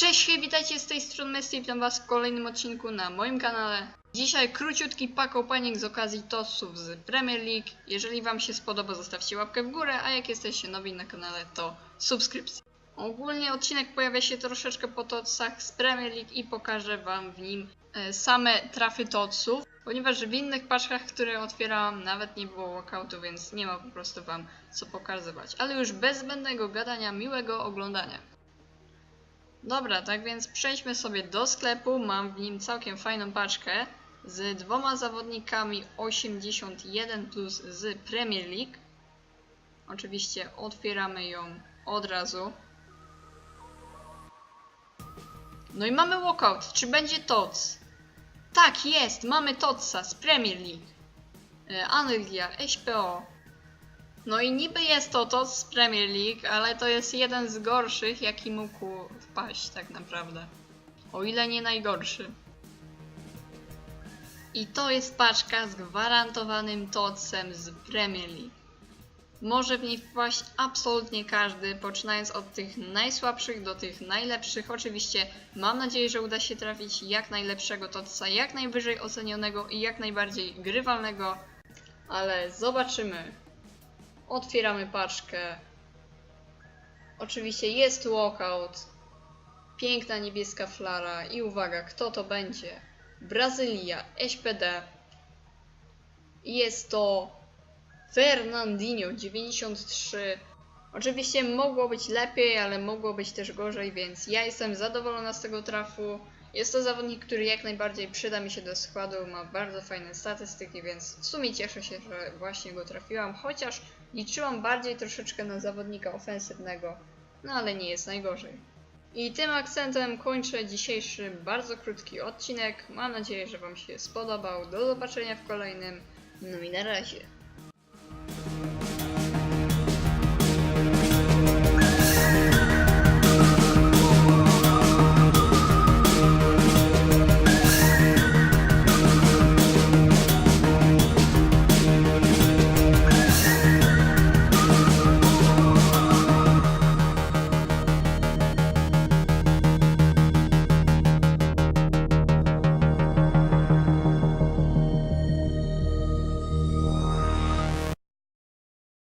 Cześć, witajcie z tej strony Messi, witam was w kolejnym odcinku na moim kanale. Dzisiaj króciutki pack opening z okazji tossów z Premier League. Jeżeli wam się spodoba, zostawcie łapkę w górę, a jak jesteście nowi na kanale, to subskrypcja. Ogólnie odcinek pojawia się troszeczkę po totsach z Premier League i pokażę wam w nim e, same trafy totsów, ponieważ w innych paczkach, które otwierałam, nawet nie było walkoutu, więc nie ma po prostu wam co pokazywać. Ale już bez zbędnego gadania, miłego oglądania. Dobra, tak więc przejdźmy sobie do sklepu. Mam w nim całkiem fajną paczkę z dwoma zawodnikami 81 plus z Premier League. Oczywiście otwieramy ją od razu. No i mamy walkout. Czy będzie TOC? Tak, jest! Mamy TOCa z Premier League. E, Anglia, SPO. No i niby jest to TOC z Premier League, ale to jest jeden z gorszych, jaki mógł wpaść tak naprawdę. O ile nie najgorszy. I to jest paczka z gwarantowanym TOCem z Premier League. Może w niej wpaść absolutnie każdy, poczynając od tych najsłabszych do tych najlepszych. Oczywiście mam nadzieję, że uda się trafić jak najlepszego TOCa, jak najwyżej ocenionego i jak najbardziej grywalnego, ale zobaczymy. Otwieramy paczkę. Oczywiście jest walkout. Piękna niebieska flara i uwaga, kto to będzie? Brazylia, SPD. Jest to Fernandinho 93. Oczywiście mogło być lepiej, ale mogło być też gorzej, więc ja jestem zadowolona z tego trafu. Jest to zawodnik, który jak najbardziej przyda mi się do składu, ma bardzo fajne statystyki, więc w sumie cieszę się, że właśnie go trafiłam, chociaż liczyłam bardziej troszeczkę na zawodnika ofensywnego, no ale nie jest najgorzej. I tym akcentem kończę dzisiejszy bardzo krótki odcinek. Mam nadzieję, że Wam się spodobał. Do zobaczenia w kolejnym. No i na razie.